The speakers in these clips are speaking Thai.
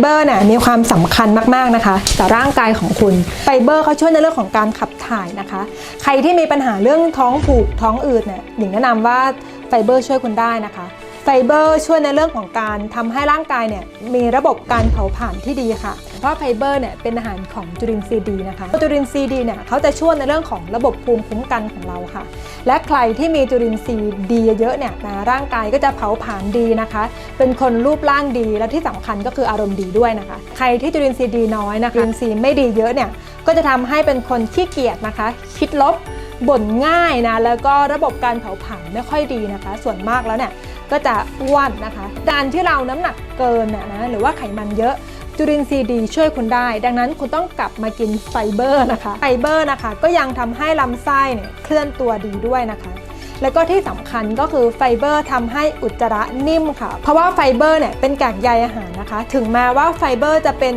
เบอร์เนี่ยมีความสำคัญมากๆนะคะต่อร่างกายของคุณไฟเบอร์เขาช่วยในเรื่องของการขับถ่ายนะคะ ใครที่มีปัญหาเรื่องท้องผูกท้องอืดเนี่ยหญิงแนะนำว่าไฟเบอร์ช่วยคุณได้นะคะ ไฟเบอร์ช่วยในเรื่องของการทำให้ร่างกายเนี่ยมีระบบการเผาผลาญที่ดีค่ะ เพราะไฟเบอร์เนี่ยเป็นอาหารของจุลินทรีย์ดีนะคะจุลินทรีย์ดีเนี่ยเขาจะช่วยในเรื่องของระบบภูมิคุ้มกันของเราค่ะ และใครที่มีจุลินทรีย์ดีเยอะเนี่ยนะร่างกายก็จะเผาผลาญดีนะคะ เป็นคนรูปร่างดีและที่สำคัญก็คืออารมณ์ดีด้วยนะคะ ใครที่จุลินทรีย์ดีน้อยนะคะจุลินทรีย์ไม่ดีเยอะเนี่ยก็จะทำให้เป็นคนขี้เกียจนะคะ คิดลบบ่นง่ายนะแล้วก็ระบบการเผาผลาญไม่ค่อยดีนะคะ ส่วนมากแล้วเนี่ย ก็จะอ้วนนะคะการที่เราน้ำหนักเกินนะนะหรือว่าไขมันเยอะจุลินทรีย์ดีช่วยคุณได้ ดังนั้นคุณต้องกลับมากินไฟเบอร์นะคะ ไฟเบอร์นะคะ ก็ยังทำให้ลำไส้เนี่ยเคลื่อนตัวดีด้วยนะคะ แล้วก็ที่สำคัญก็คือไฟเบอร์ทำให้อุจจาระนิ่มค่ะ เพราะว่าไฟเบอร์เนี่ยเป็นกากใยอาหารนะคะ ถึงแม้ว่าไฟเบอร์จะเป็น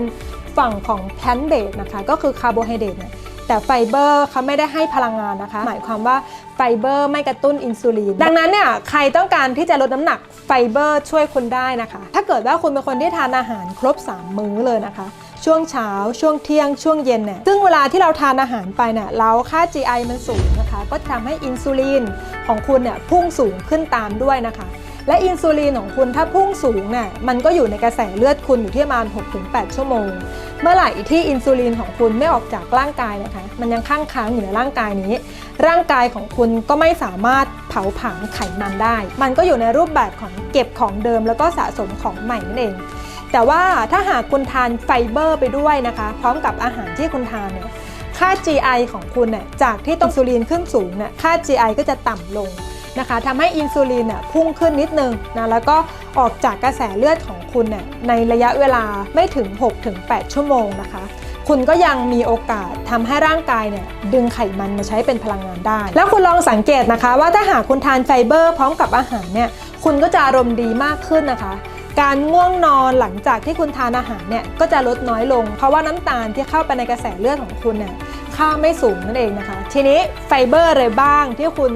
ฝั่งของแพลนเบสนะคะ ก็คือคาร์โบไฮเดรตเนี่ย แต่ไฟเบอร์เขาไม่ได้ให้พลังงานนะคะ หมายความว่าไฟเบอร์ไม่กระตุ้นอินซูลิน ดังนั้นเนี่ยใครต้องการที่จะลดน้ำหนักไฟเบอร์ช่วยคุณได้นะคะ ถ้าเกิดว่าคุณเป็นคนที่ทานอาหารครบ 3 มื้อเลยนะคะ ช่วงเช้า ช่วงเที่ยง ช่วงเย็นเนี่ย ซึ่งเวลาที่เราทานอาหารไปเนี่ยแล้วค่า GI มันสูงนะคะ ก็จะทำให้อินซูลินของคุณเนี่ยพุ่งสูงขึ้นตามด้วยนะคะ และอินซูลินของคุณถ้าพุ่งสูงเนี่ยมันก็อยู่ในกระแสเลือดคุณอยู่ที่ประมาณ 6-8 ชั่วโมง เมื่อไหร่ที่อินซูลินของคุณไม่ออกจากร่างกายนะคะ มันยังค้างค้างอยู่ในร่างกายนี้ ร่างกายของคุณก็ไม่สามารถเผาผลาญไขมันได้ มันก็อยู่ในรูปแบบของเก็บของเดิม แล้วก็สะสมของใหม่นั่นเอง แต่ว่าถ้าหากคุณทานไฟเบอร์ไปด้วยนะคะ พร้อมกับอาหารที่คุณทานเนี่ยค่า GI ของคุณเนี่ยจากที่ต้องอินซูลินขึ้นสูงเนี่ยค่า GI ก็จะต่ำลง นะคะทำให้อินซูลินเนี่ยพุ่งขึ้นนิดนึงนะแล้วก็ออกจากกระแสเลือดของคุณเนี่ยในระยะเวลาไม่ถึง 6-8 ชั่วโมงนะคะคุณก็ยังมีโอกาสทำให้ร่างกายเนี่ยดึงไขมันมาใช้เป็นพลังงานได้ แล้วคุณลองสังเกตนะคะ ว่าถ้าหากคุณทานไฟเบอร์พร้อมกับอาหารเนี่ยคุณก็จะอารมณ์ดีมากขึ้นนะคะ การง่วงนอนหลังจากที่คุณทานอาหารเนี่ยก็จะลดน้อยลง เพราะว่าน้ำตาลที่เข้าไปในกระแสเลือดของคุณเนี่ยค่าไม่สูงนั่นเองนะคะ ทีนี้ไฟเบอร์อะไรบ้างที่คุณ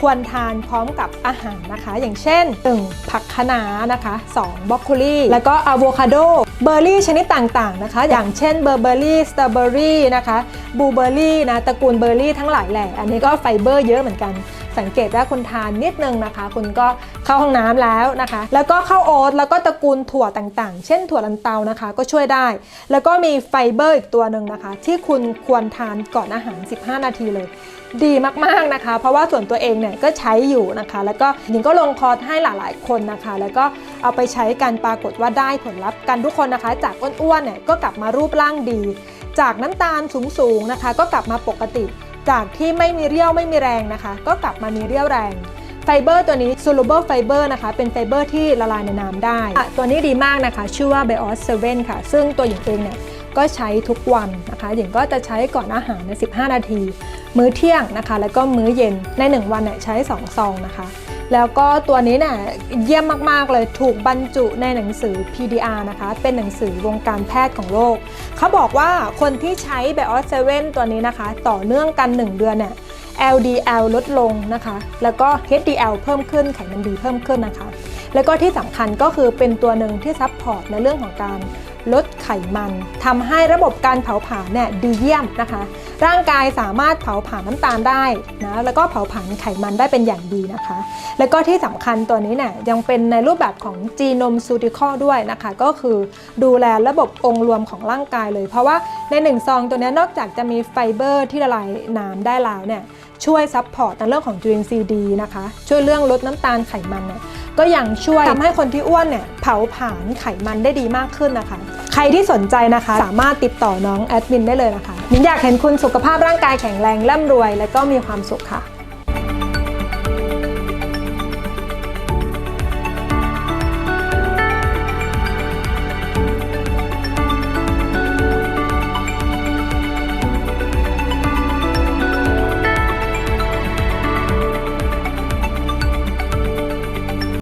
ควรทานพร้อมกับอาหารนะคะ อย่างเช่น 1. ผักคะน้านะคะ 2. บรอกโคลีแล้วก็อะโวคาโดเบอร์รี่ชนิดต่างๆนะคะ อย่างเช่นเบอร์เบอรี่สตรอเบอรี่นะคะบลูเบอร์รี่นะตระกูลเบอร์รี่ทั้งหลายแหล่อันนี้ก็ไฟเบอร์เยอะเหมือนกัน สังเกตว่าคุณทานนิดนึงนะคะ คุณก็เข้าห้องน้ำแล้วนะคะ แล้วก็เข้าโอ๊ตแล้วก็ตระกูลถั่วต่างๆ เช่นถั่วลันเตานะคะ ก็ช่วยได้ แล้วก็มีไฟเบอร์อีกตัวหนึ่งนะคะ ที่คุณควรทานก่อนอาหาร 15 นาทีเลย ดีมากๆนะคะ เพราะว่าส่วนตัวเองเนี่ยก็ใช้อยู่นะคะ แล้วก็หญิงก็ลงคอร์สให้หลายๆคนนะคะ แล้วก็เอาไปใช้กันปรากฏว่าได้ผลลัพธ์กันทุกคนนะคะ จากอ้วนๆเนี่ยก็กลับมารูปร่างดี จากน้ำตาลสูงๆนะคะ ก็กลับมาปกติ จากที่ไม่มีเรี่ยวไม่มีแรงนะคะ ก็กลับมามีเรี่ยวแรงไฟเบอร์ตัวนี้ soluble fiber นะคะ เป็นไฟเบอร์ที่ละลายในน้ำได้ ตัวนี้ดีมากนะคะ ชื่อว่า Bios 7 ค่ะ ซึ่งตัวหญิงเองเนี่ย ก็ใช้ทุกวันนะคะหญิงก็จะใช้ก่อนอาหารใน15 นาที มื้อเที่ยงนะคะ แล้วก็มื้อเย็นใน 1 วันเนี่ยใช้ 2 ซองนะคะ แล้วก็ตัวนี้เนี่ยเยี่ยมมาก ๆ เลยถูกบรรจุในหนังสือ PDR นะคะ เป็นหนังสือวงการแพทย์ของโลก เขาบอกว่าคนที่ใช้ Bios 7ตัวนี้นะคะ ต่อเนื่องกัน 1 เดือนเนี่ย LDL ลดลงนะคะ แล้วก็ HDL เพิ่มขึ้น ไขมันดีเพิ่มขึ้นนะคะ แล้วก็ที่สำคัญก็คือเป็นตัวหนึ่งที่ซัพพอร์ตในเรื่องของการ ลดไขมันทำให้ระบบการเผาผลาญเนี่ยดีเยี่ยมนะคะ ร่างกายสามารถเผาผลาญน้ำตาลได้นะแล้วก็เผาผลาญไขมันได้เป็นอย่างดีนะคะ แล้วก็ที่สำคัญตัวนี้เนี่ยยังเป็นในรูปแบบของจีโนมซูติคอด้วยนะคะ ก็คือดูแลระบบองค์รวมของร่างกายเลย เพราะว่าในหนึ่งซองตัวนี้นอกจากจะมีไฟเบอร์ที่ละลายน้ำได้แล้วเนี่ยช่วยซัพพอร์ตในเรื่องของจุลินทรีย์ดีนะคะ ช่วยเรื่องลดน้ำตาลไขมันเนี่ยก็ยังช่วยทำให้คนที่อ้วนเนี่ยเผาผลาญไขมันได้ดีมากขึ้นนะคะใครที่สนใจนะคะ สามารถติดต่อน้องแอดมินได้เลยนะคะ มินอยากเห็นคุณสุขภาพร่างกายแข็งแรงร่ำรวย และก็มีความสุขค่ะ